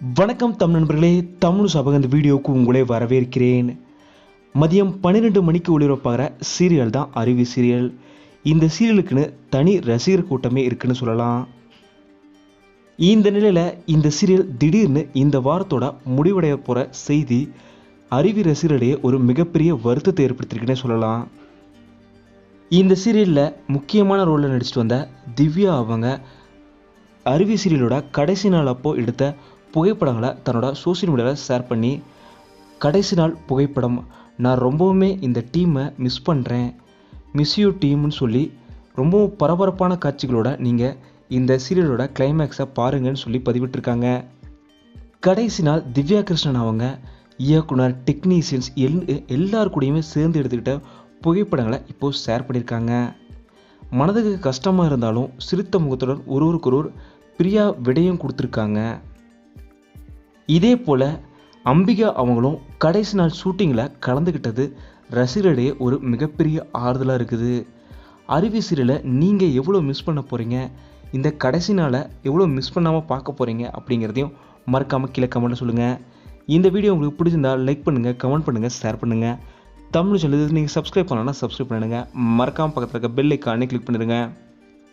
வணக்கம் தமிழ் நண்பர்களே தமிழ் சபக இந்த வீடியோவுக்கு உங்களே வரவேற்கிறேன். மதியம் பன்னிரெண்டு மணிக்கு ஒளிபரப்பாகிற சீரியல் தான் அருவி சீரியல். இந்த சீரியலுக்குன்னு தனி ரசிகர் கூட்டமே இருக்குன்னு சொல்லலாம். இந்த நிலையில் இந்த சீரியல் திடீர்னு இந்த வாரத்தோட முடிவடைய போகிற செய்தி அருவி ரசிகர்களிடையே ஒரு மிகப்பெரிய வருத்தத்தை ஏற்படுத்தியிருக்குன்னே சொல்லலாம். இந்த சீரியலில் முக்கியமான ரோலில் நடிச்சிட்டு வந்த திவ்யா அவங்க அருவி சீரியலோட கடைசி நாள் அப்போ எடுத்த புகைப்படங்களை தன்னோட சோஷியல் மீடியாவில் ஷேர் பண்ணி கடைசி நாள் புகைப்படம். நான் ரொம்பவுமே இந்த டீமை மிஸ் பண்ணுறேன் மிஸ் யூ டீம்னு சொல்லி ரொம்பவும் பரபரப்பான காட்சிகளோட நீங்கள் இந்த சீரியலோட கிளைமேக்ஸை பாருங்கன்னு சொல்லி பதிவிட்டிருக்காங்க. கடைசி நாள் திவ்யா கிருஷ்ணன் அவங்க இயக்குனர் டெக்னீஷியன்ஸ் எல் எல்லார் கூடயுமே சேர்ந்து எடுத்துக்கிட்ட புகைப்படங்களை இப்போது ஷேர் பண்ணியிருக்காங்க. மனதுக்கு கஷ்டமாக இருந்தாலும் சிரித்த முகத்துடன் ஒருவருக்கொருவர் பிரியா விடையும் கொடுத்துருக்காங்க. இதே போல் அம்பிகா அவங்களும் கடைசி நாள் ஷூட்டிங்கில் கலந்துக்கிட்டது ரசிகர்களிடையே ஒரு மிகப்பெரிய ஆறுதலாக இருக்குது. அருவி சீரியலை நீங்கள் எவ்வளோ மிஸ் பண்ண போகிறீங்க இந்த கடைசி நாளை எவ்வளோ மிஸ் பண்ணாமல் பார்க்க போகிறீங்க அப்படிங்கிறதையும் மறக்காமல் கீழே கமெண்ட்டில் சொல்லுங்கள் இந்த வீடியோ உங்களுக்கு பிடிச்சிருந்தா லைக் பண்ணுங்கள் கமெண்ட் பண்ணுங்கள் ஷேர் பண்ணுங்கள் தமிழ் சொல்லுது நீங்கள் சப்ஸ்கிரைப் பண்ணலன்னா சப்ஸ்கிரைப் பண்ணிடுங்க. மறக்காமல் பக்கத்தில் இருக்க பெல் ஐக்கானே கிளிக் பண்ணிடுங்க.